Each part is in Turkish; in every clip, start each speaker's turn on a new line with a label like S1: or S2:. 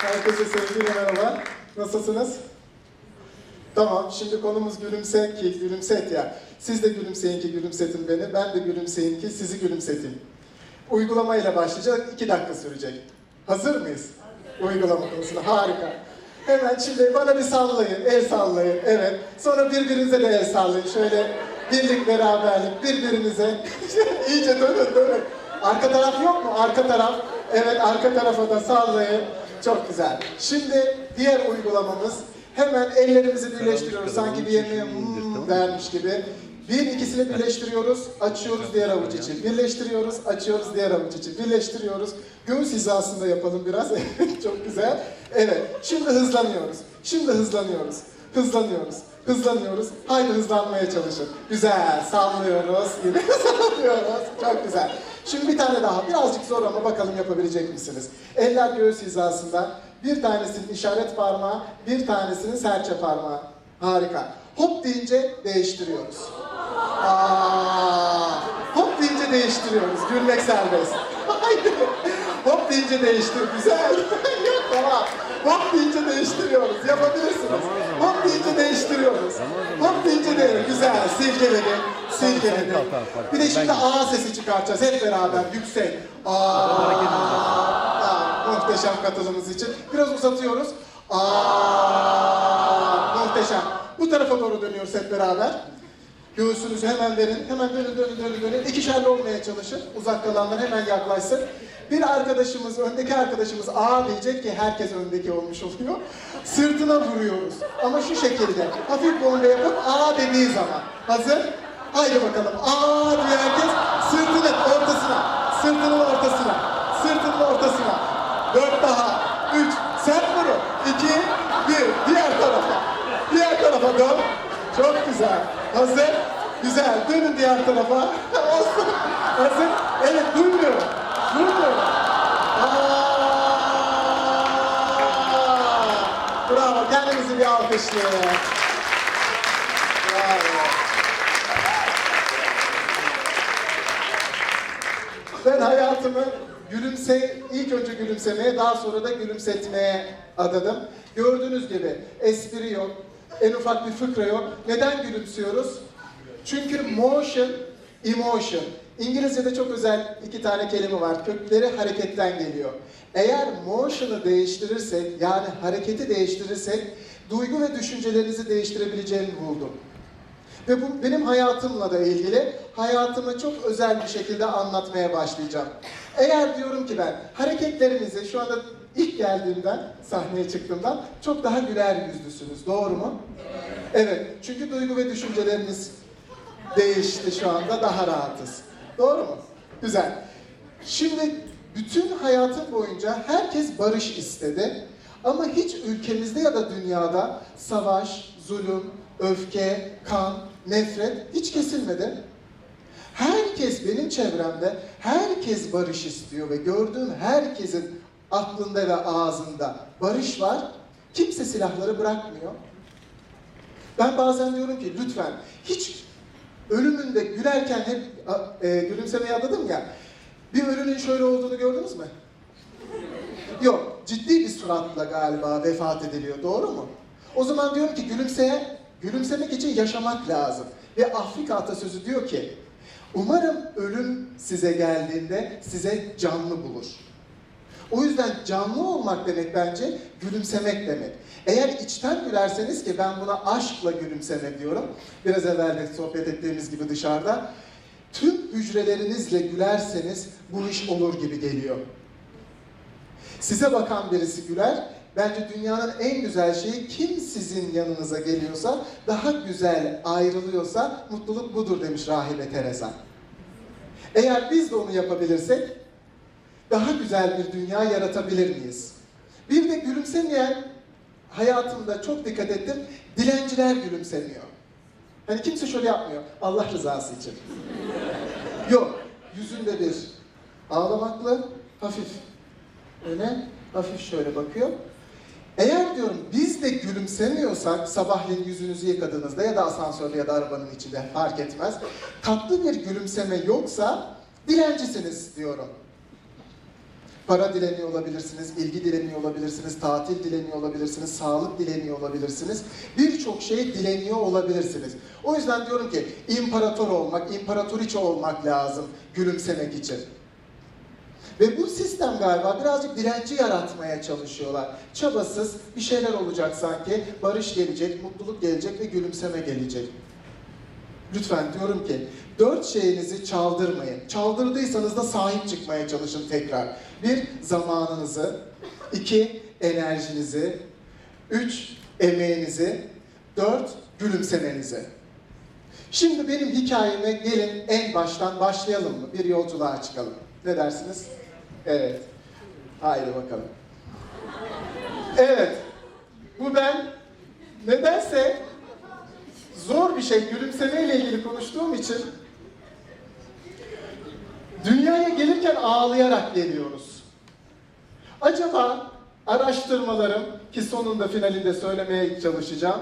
S1: Herkese sevgiyle merhaba. Nasılsınız? Tamam, şimdi konumuz gülümse ki gülümset ya. Siz de gülümseyin ki gülümsetin beni, ben de gülümseyin ki sizi gülümseteyim. Uygulamayla başlayacak, iki dakika sürecek. Hazır mıyız? Uygulama konusunda, harika. Hemen şimdi bana bir sallayın, el sallayın, evet. Sonra birbirinize de el sallayın, şöyle birlik, beraberlik, birbirinize. İyice dönün, dönün. Arka taraf yok mu? Arka taraf. Evet, arka tarafa da sallayın. Çok güzel. Şimdi diğer uygulamamız hemen ellerimizi birleştiriyoruz. Sanki bir yemeğe hmm dermiş gibi. Bir ikisini birleştiriyoruz, açıyoruz diğer avuç içi. Birleştiriyoruz, açıyoruz diğer avuç içi. Birleştiriyoruz. Göğüs hizasında yapalım biraz. Çok güzel. Evet. Şimdi hızlanıyoruz. Şimdi hızlanıyoruz. Hızlanıyoruz. Hızlanıyoruz. Haydi hızlanmaya çalışın. Güzel. Sallıyoruz. Yine sallıyoruz. Çok güzel. Şimdi bir tane daha. Birazcık zor ama bakalım yapabilecek misiniz? Eller göğüs hizasında. Bir tanesinin işaret parmağı, bir tanesinin serçe parmağı. Harika. Hop deyince değiştiriyoruz. Aa, hop deyince değiştiriyoruz. Gülmek serbest. Haydi. Hop deyince değiştir. Güzel. Yok tamam. Hop deyince değiştiriyoruz. Yapabilirsiniz. Hop deyince değiştiriyoruz. Hop deyince de güzel. Silkeledi. Silkeledi. Bir de şimdi A sesi çıkartacağız hep beraber yüksek. Aa, Muhteşem katılımımız için. Biraz uzatıyoruz. Aa. Muhteşem. Bu tarafa doğru dönüyoruz hep beraber. Göğsünüzü hemen verin. Hemen dönün dönün dönün dönün. İkişerli olmaya çalışın. Uzak kalanlar hemen yaklaşsın. Bir arkadaşımız, öndeki arkadaşımız A diyecek ki herkes öndeki olmuş oluyor. Sırtına vuruyoruz. Ama şu şekilde. Hafif bomba yapıp A dediği zaman. Hazır? Haydi bakalım. A diye herkes sırtının ortasına. Sırtının ortasına. Sırtının ortasına. Dört daha. Üç. Sen vurun. İki. Bir. Diğer tarafa. Diğer tarafa dön. Çok güzel. Hazır. Güzel. Dönün diğer tarafa. Olsun. Hazır. Evet duymuyorum. Duymuyorum. Bravo. Kendinizi bir alkışlayın. Bravo. Ben hayatımı gülümse, ilk önce gülümsemeye, daha sonra da gülümsetmeye adadım. Gördüğünüz gibi espri yok, en ufak bir fıkra yok. Neden gülümsüyoruz? Çünkü motion, emotion. İngilizce'de çok özel iki tane kelime var. Kökleri hareketten geliyor. Eğer motion'ı değiştirirsek, yani hareketi değiştirirsek, duygu ve düşüncelerinizi değiştirebileceğini buldum. Ve bu benim hayatımla da ilgili hayatımı çok özel bir şekilde anlatmaya başlayacağım. Eğer diyorum ki ben hareketlerinizi şu anda ilk geldiğimden, sahneye çıktığımdan çok daha güler yüzlüsünüz. Doğru mu? Evet. Çünkü duygu ve düşünceleriniz değişti şu anda. Daha rahatız. Doğru mu? Güzel. Şimdi bütün hayatım boyunca herkes barış istedi. Ama hiç ülkemizde ya da dünyada savaş, zulüm, öfke, kan, nefret hiç kesilmedi. Herkes benim çevremde, herkes barış istiyor ve gördüğüm herkesin aklında ve ağzında barış var. Kimse silahları bırakmıyor. Ben bazen diyorum ki lütfen hiç ölümünde gülerken hep e, gülümsemeyi adadım ya. Bir ölünün şöyle olduğunu gördünüz mü? Yok, ciddi bir suratla galiba vefat ediliyor, doğru mu? O zaman diyorum ki gülümseye, gülümsemek için yaşamak lazım. Ve Afrika atasözü diyor ki, umarım ölüm size geldiğinde size canlı bulur. O yüzden canlı olmak demek bence gülümsemek demek. Eğer içten gülerseniz ki ben buna aşkla gülümseme diyorum. Biraz evvel de sohbet ettiğimiz gibi dışarıda. Tüm hücrelerinizle gülerseniz bu iş olur gibi geliyor. Size bakan birisi güler. Bence dünyanın en güzel şeyi kim sizin yanınıza geliyorsa, daha güzel ayrılıyorsa mutluluk budur demiş rahibe Teresa. Eğer biz de onu yapabilirsek daha güzel bir dünya yaratabilir miyiz? Bir de gülümsemeyen hayatımda çok dikkat ettim. Dilenciler gülümsemiyor. Hani kimse şöyle yapmıyor. Allah rızası için. Yok. Yüzünde bir ağlamaklı, hafif öne, hafif şöyle bakıyor. Eğer diyorum biz de gülümsemiyorsak sabahleyin yüzünüzü yıkadığınızda ya da asansörde ya da arabanın içinde fark etmez. Tatlı bir gülümseme yoksa dilencisiniz diyorum. Para dileniyor olabilirsiniz, ilgi dileniyor olabilirsiniz, tatil dileniyor olabilirsiniz, sağlık dileniyor olabilirsiniz. Birçok şey dileniyor olabilirsiniz. O yüzden diyorum ki imparator olmak, imparatoriçe olmak lazım gülümsemek için. Ve bu sistem galiba birazcık direnci yaratmaya çalışıyorlar. Çabasız bir şeyler olacak sanki, barış gelecek, mutluluk gelecek ve gülümseme gelecek. Lütfen diyorum ki dört şeyinizi çaldırmayın. Çaldırdıysanız da sahip çıkmaya çalışın tekrar. Bir, zamanınızı. iki enerjinizi. Üç, emeğinizi. Dört, gülümsemenizi. Şimdi benim hikayeme gelin en baştan başlayalım mı? Bir yolculuğa çıkalım. Ne dersiniz? Evet. Haydi bakalım. Evet. Bu ben nedense zor bir şey gülümsemeyle ilgili konuştuğum için dünyaya gelirken ağlayarak geliyoruz. Acaba araştırmalarım ki sonunda finalinde söylemeye çalışacağım.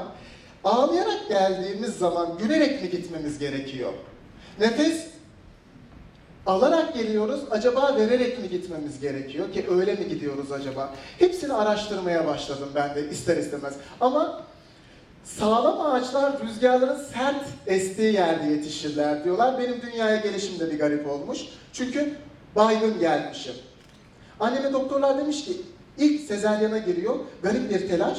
S1: Ağlayarak geldiğimiz zaman gülerek mi gitmemiz gerekiyor? Nefes alarak geliyoruz, acaba vererek mi gitmemiz gerekiyor ki öyle mi gidiyoruz acaba? Hepsini araştırmaya başladım ben de ister istemez. Ama sağlam ağaçlar rüzgarların sert estiği yerde yetişirler diyorlar. Benim dünyaya gelişim de bir garip olmuş. Çünkü baygın gelmişim. Anneme doktorlar demiş ki ilk sezeryana giriyor, garip bir telaş.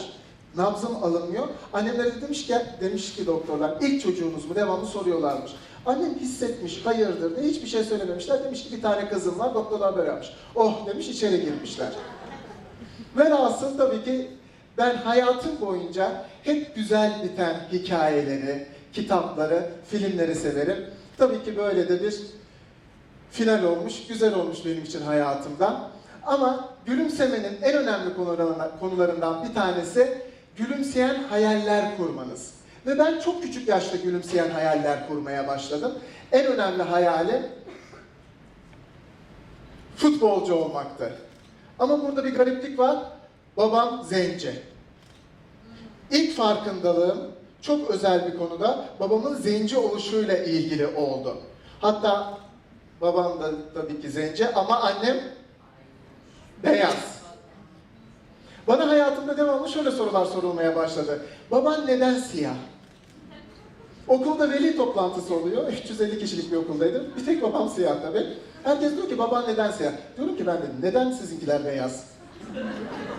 S1: Nabzım alınmıyor. Annemler de demiş ki, demiş ki doktorlar, ilk çocuğunuz mu? Devamlı soruyorlarmış. Annem hissetmiş, hayırdır diye hiçbir şey söylememişler. Demiş ki bir tane kızım var, doktorlar böyle yapmış. Oh demiş, içeri girmişler. Velhasıl tabii ki ben hayatım boyunca hep güzel biten hikayeleri, kitapları, filmleri severim. Tabii ki böyle de bir final olmuş, güzel olmuş benim için hayatımda. Ama gülümsemenin en önemli konularından, bir tanesi gülümseyen hayaller kurmanız. Ve ben çok küçük yaşta gülümseyen hayaller kurmaya başladım. En önemli hayalim futbolcu olmaktı. Ama burada bir gariplik var. Babam zenci. İlk farkındalığım çok özel bir konuda babamın zenci oluşuyla ilgili oldu. Hatta babam da tabii ki zenci ama annem beyaz. Bana hayatımda devamlı şöyle sorular sorulmaya başladı. Baban neden siyah? Okulda veli toplantısı oluyor. 350 kişilik bir okuldaydım. Bir tek babam siyah tabii. Herkes diyor ki baban neden siyah? Diyorum ki ben de neden sizinkiler beyaz?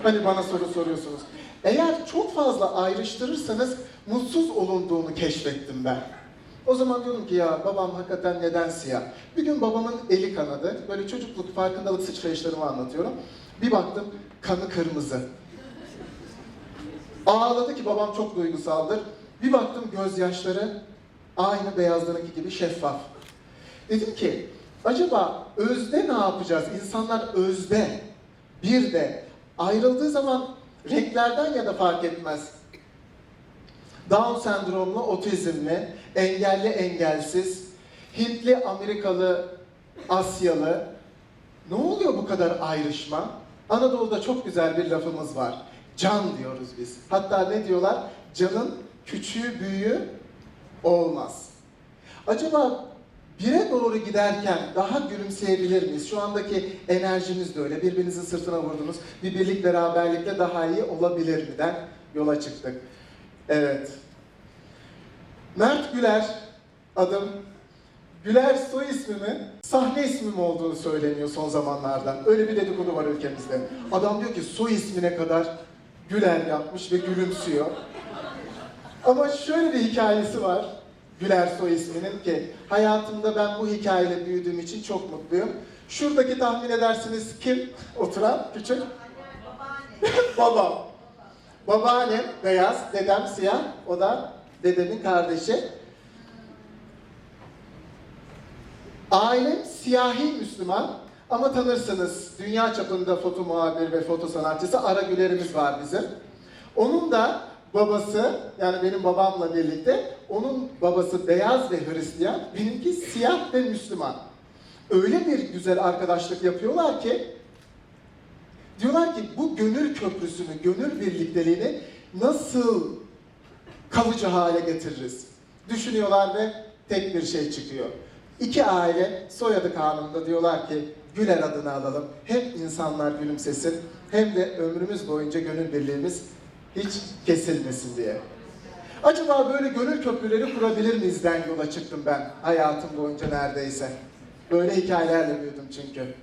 S1: Hani bana soru soruyorsunuz. Eğer çok fazla ayrıştırırsanız mutsuz olunduğunu keşfettim ben. O zaman diyorum ki ya babam hakikaten neden siyah? Bir gün babamın eli kanadı. Böyle çocukluk farkındalık sıçrayışlarımı anlatıyorum. Bir baktım kanı kırmızı. Ağladı ki babam çok duygusaldır. Bir baktım gözyaşları aynı beyazlarınki gibi şeffaf. Dedim ki acaba özde ne yapacağız? İnsanlar özde bir de ayrıldığı zaman renklerden ya da fark etmez. Down sendromlu, otizmli, engelli engelsiz, Hintli, Amerikalı, Asyalı. Ne oluyor bu kadar ayrışma? Anadolu'da çok güzel bir lafımız var. Can diyoruz biz. Hatta ne diyorlar? Canın küçüğü büyüğü olmaz. Acaba bire doğru giderken daha gülümseyebilir miyiz? Şu andaki enerjimiz de öyle. Birbirinizin sırtına vurdunuz. Bir birlik beraberlikle daha iyi olabilir mi'den yola çıktık. Evet. Mert Güler adım. Güler soy ismimi sahne ismim olduğunu söyleniyor son zamanlarda. Öyle bir dedikodu var ülkemizde. Adam diyor ki soy ismine kadar Güler yapmış ve gülümsüyor. Ama şöyle bir hikayesi var. Güler soy isminin ki hayatımda ben bu hikayeyle büyüdüğüm için çok mutluyum. Şuradaki tahmin edersiniz kim oturan küçük? Babam. Babaannem beyaz, dedem siyah, o da dedemin kardeşi. Ailem siyahi Müslüman ama tanırsınız dünya çapında foto muhabir ve foto sanatçısı Ara Güler'imiz var bizim. Onun da babası yani benim babamla birlikte onun babası beyaz ve Hristiyan, benimki siyah ve Müslüman. Öyle bir güzel arkadaşlık yapıyorlar ki diyorlar ki bu gönül köprüsünü, gönül birlikteliğini nasıl kalıcı hale getiririz? Düşünüyorlar ve tek bir şey çıkıyor. İki aile soyadı kanununda diyorlar ki Güler adını alalım. Hem insanlar gülümsesin hem de ömrümüz boyunca gönül birliğimiz hiç kesilmesin diye. Acaba böyle gönül köprüleri kurabilir miyizden yola çıktım ben hayatım boyunca neredeyse. Böyle hikayelerle büyüdüm çünkü.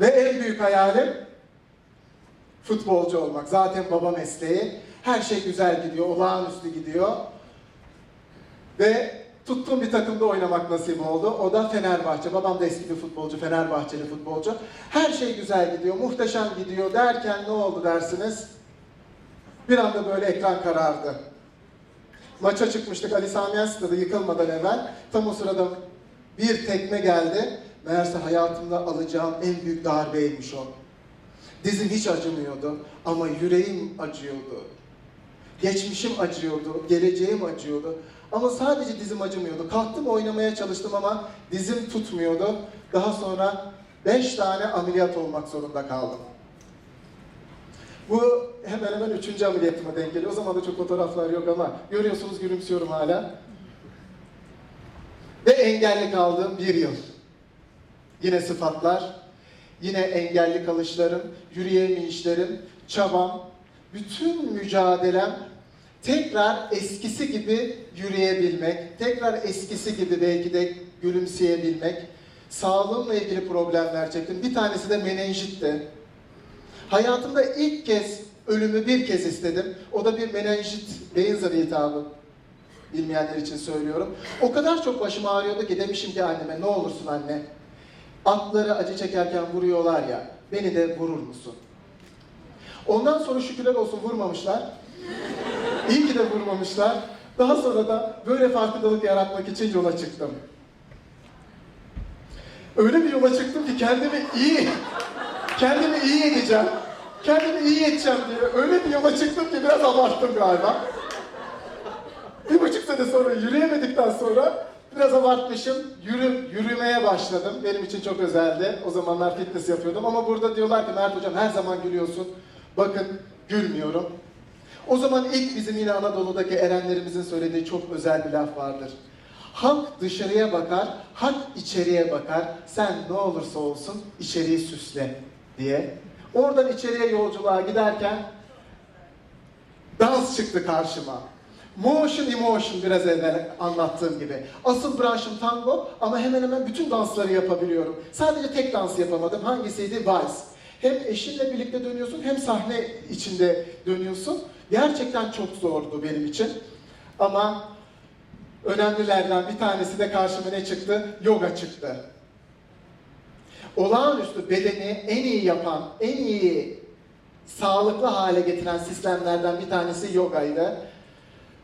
S1: Ve en büyük hayalim futbolcu olmak. Zaten baba mesleği. Her şey güzel gidiyor, olağanüstü gidiyor. Ve tuttuğum bir takımda oynamak nasip oldu. O da Fenerbahçe. Babam da eski bir futbolcu, Fenerbahçeli futbolcu. Her şey güzel gidiyor, muhteşem gidiyor derken ne oldu dersiniz? Bir anda böyle ekran karardı. Maça çıkmıştık Ali Sami Yen stadı yıkılmadan evvel. Tam o sırada bir tekme geldi. Meğerse hayatımda alacağım en büyük darbeymiş o. Dizim hiç acımıyordu ama yüreğim acıyordu. Geçmişim acıyordu, geleceğim acıyordu. Ama sadece dizim acımıyordu. Kalktım oynamaya çalıştım ama dizim tutmuyordu. Daha sonra beş tane ameliyat olmak zorunda kaldım. Bu hemen hemen üçüncü ameliyatıma denk geliyor. O zaman da çok fotoğraflar yok ama görüyorsunuz gülümsüyorum hala. Ve engelli kaldığım bir yıl. Yine sıfatlar, yine engelli kalışlarım, yürüyemeyişlerim, çabam, bütün mücadelem tekrar eskisi gibi yürüyebilmek, tekrar eskisi gibi belki de gülümseyebilmek. Sağlığımla ilgili problemler çektim. Bir tanesi de menenjitti. Hayatımda ilk kez ölümü bir kez istedim. O da bir menenjit, beyin zarı iltihabı. Bilmeyenler için söylüyorum. O kadar çok başım ağrıyordu ki demişim ki anneme ne olursun anne. Atları acı çekerken vuruyorlar ya, beni de vurur musun? Ondan sonra şükürler olsun vurmamışlar. İyi ki de vurmamışlar. Daha sonra da böyle farkındalık yaratmak için yola çıktım. Öyle bir yola çıktım ki kendimi iyi, kendimi iyi edeceğim. Kendimi iyi edeceğim diye öyle bir yola çıktım ki biraz abarttım galiba. Bir buçuk sene sonra yürüyemedikten sonra biraz abartmışım. Yürü, yürümeye başladım. Benim için çok özeldi. O zamanlar fitness yapıyordum ama burada diyorlar ki Mert hocam her zaman gülüyorsun. Bakın gülmüyorum. O zaman ilk bizim yine Anadolu'daki erenlerimizin söylediği çok özel bir laf vardır. Halk dışarıya bakar, hak içeriye bakar. Sen ne olursa olsun içeriği süsle diye. Oradan içeriye yolculuğa giderken dans çıktı karşıma. Motion emotion biraz evvel anlattığım gibi. Asıl branşım tango ama hemen hemen bütün dansları yapabiliyorum. Sadece tek dans yapamadım. Hangisiydi? Vals. Hem eşinle birlikte dönüyorsun hem sahne içinde dönüyorsun. Gerçekten çok zordu benim için. Ama önemlilerden bir tanesi de karşıma ne çıktı? Yoga çıktı. Olağanüstü bedeni en iyi yapan, en iyi sağlıklı hale getiren sistemlerden bir tanesi yogaydı.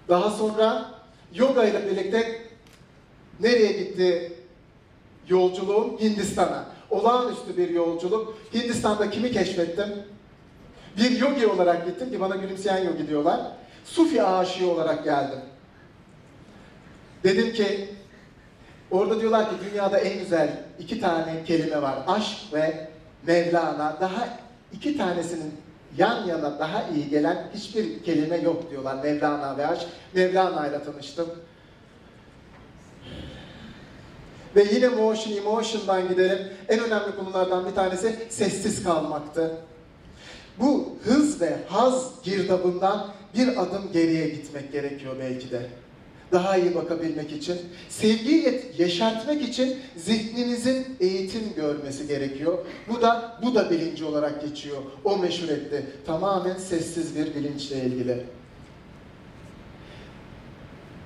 S1: Daha sonra yoga ile birlikte nereye gitti yolculuğum? Hindistan'a. Olağanüstü bir yolculuk. Hindistan'da kimi keşfettim? Bir yogi olarak gittim ki bana gülümseyen yogi diyorlar. Sufi aşığı olarak geldim. Dedim ki orada diyorlar ki dünyada en güzel iki tane kelime var. Aşk ve Mevlana. Daha iki tanesinin yan yana daha iyi gelen hiçbir kelime yok diyorlar. Mevlana ve aşk. Mevlana ile tanıştım. Ve yine motion emotion'dan gidelim. En önemli konulardan bir tanesi sessiz kalmaktı. Bu hız ve haz girdabından bir adım geriye gitmek gerekiyor belki de. Daha iyi bakabilmek için, sevgiyi yeşertmek için zihninizin eğitim görmesi gerekiyor. Bu da bu da bilinci olarak geçiyor. O meşhur etti. Tamamen sessiz bir bilinçle ilgili.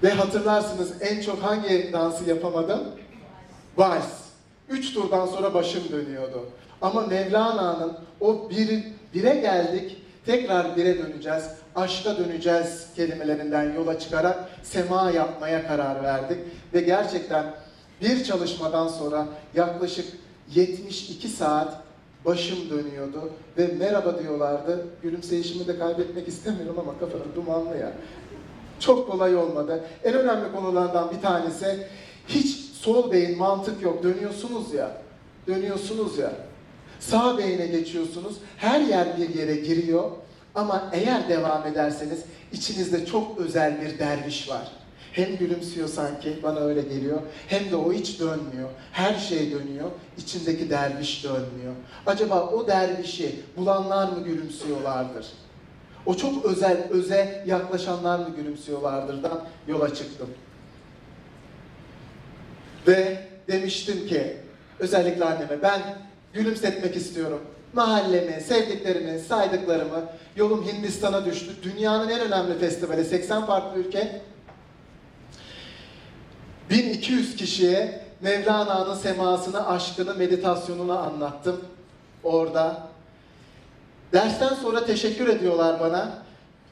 S1: Ve hatırlarsınız en çok hangi dansı yapamadım? Vals. Üç turdan sonra başım dönüyordu. Ama Mevlana'nın o bir, bire geldik, tekrar bire döneceğiz, aşka döneceğiz kelimelerinden yola çıkarak sema yapmaya karar verdik. Ve gerçekten bir çalışmadan sonra yaklaşık 72 saat başım dönüyordu ve merhaba diyorlardı. Gülümseyişimi de kaybetmek istemiyorum ama kafanın dumanlı ya. Çok kolay olmadı. En önemli konulardan bir tanesi hiç sol beyin mantık yok. Dönüyorsunuz ya. Dönüyorsunuz ya. Sağ beyine geçiyorsunuz. Her yer bir yere giriyor. Ama eğer devam ederseniz içinizde çok özel bir derviş var. Hem gülümsüyor sanki, bana öyle geliyor. Hem de o hiç dönmüyor. Her şey dönüyor, içindeki derviş dönmüyor. Acaba o dervişi bulanlar mı gülümsüyorlardır? O çok özel, öze yaklaşanlar mı gülümsüyorlardırdan yola çıktım. Ve demiştim ki, özellikle anneme ben gülümsetmek istiyorum. Mahallemi, sevdiklerimi, saydıklarımı. Yolum Hindistan'a düştü. Dünyanın en önemli festivali, 80 farklı ülke. 1200 kişiye Mevlana'nın semasını, aşkını, meditasyonunu anlattım. Orada. Dersten sonra teşekkür ediyorlar bana.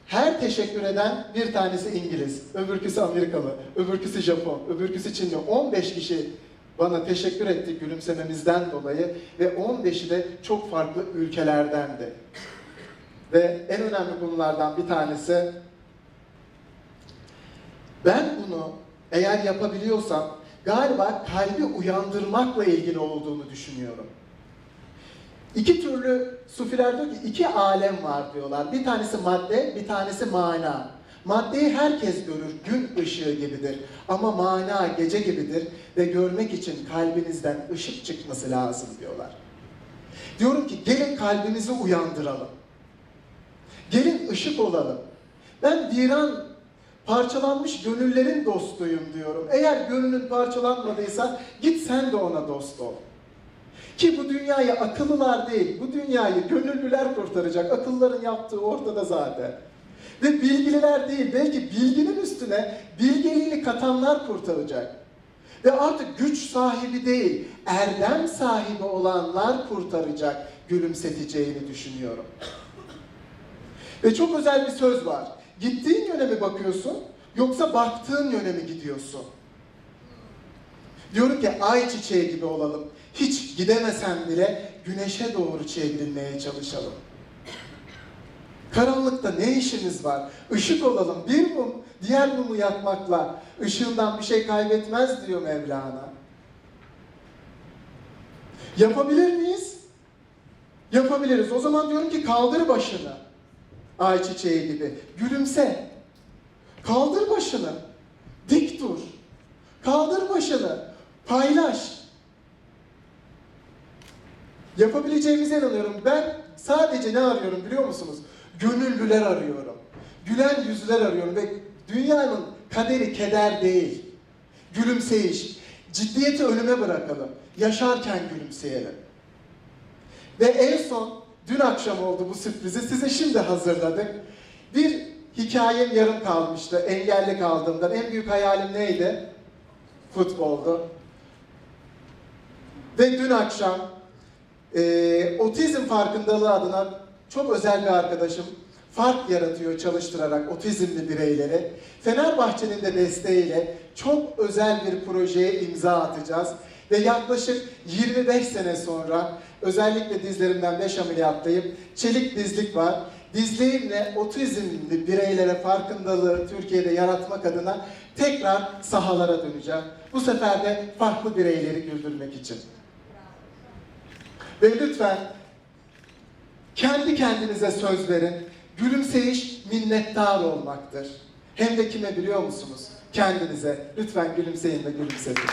S1: Her teşekkür eden bir tanesi İngiliz, öbürküsü Amerikalı, öbürküsü Japon, öbürküsü Çinli. 15 kişi bana teşekkür etti gülümsememizden dolayı ve 15'i de çok farklı ülkelerdendi. Ve en önemli konulardan bir tanesi ben bunu eğer yapabiliyorsam galiba kalbi uyandırmakla ilgili olduğunu düşünüyorum. İki türlü sufiler diyor ki iki alem var diyorlar. Bir tanesi madde, bir tanesi mana. Maddeyi herkes görür, gün ışığı gibidir. Ama mana gece gibidir ve görmek için kalbinizden ışık çıkması lazım diyorlar. Diyorum ki gelin kalbimizi uyandıralım. Gelin ışık olalım. Ben viran parçalanmış gönüllerin dostuyum diyorum. Eğer gönlün parçalanmadıysa git sen de ona dost ol. Ki bu dünyayı akıllılar değil, bu dünyayı gönüllüler kurtaracak. Akılların yaptığı ortada zaten. Ve bilgililer değil, belki bilginin üstüne bilgeliğini katanlar kurtaracak. Ve artık güç sahibi değil, erdem sahibi olanlar kurtaracak, gülümseteceğini düşünüyorum. Ve çok özel bir söz var. Gittiğin yöne mi bakıyorsun, yoksa baktığın yöne mi gidiyorsun? Diyorum ki ay çiçeği gibi olalım. Hiç gidemesen bile güneşe doğru çevrilmeye çalışalım. Karanlıkta ne işimiz var? Işık olalım. Bir mum diğer mumu yakmakla ışığından bir şey kaybetmez diyor Mevlana. Yapabilir miyiz? Yapabiliriz. O zaman diyorum ki kaldır başını. Ay çiçeği gibi. Gülümse. Kaldır başını. Dik dur. Kaldır başını. Paylaş. Yapabileceğimize inanıyorum. Ben sadece ne arıyorum biliyor musunuz? Gönüllüler arıyorum. Gülen yüzler arıyorum ve dünyanın kaderi keder değil. Gülümseyiş. Ciddiyeti önüme bırakalım. Yaşarken gülümseyelim. Ve en son dün akşam oldu bu sürprizi size şimdi hazırladık. Bir hikayem yarım kalmıştı engelli kaldığımdan. En büyük hayalim neydi? Futboldu. Ve dün akşam e, otizm farkındalığı adına çok özel bir arkadaşım fark yaratıyor çalıştırarak otizmli bireyleri. Fenerbahçe'nin de desteğiyle çok özel bir projeye imza atacağız. Ve yaklaşık 25 sene sonra özellikle dizlerimden 5 ameliyattayım. Çelik dizlik var. Dizliğimle otizmli bireylere farkındalığı Türkiye'de yaratmak adına tekrar sahalara döneceğim. Bu sefer de farklı bireyleri güldürmek için. Ve lütfen kendi kendinize söz verin. Gülümseyiş minnettar olmaktır. Hem de kime biliyor musunuz? Kendinize. Lütfen gülümseyin ve gülümsetin.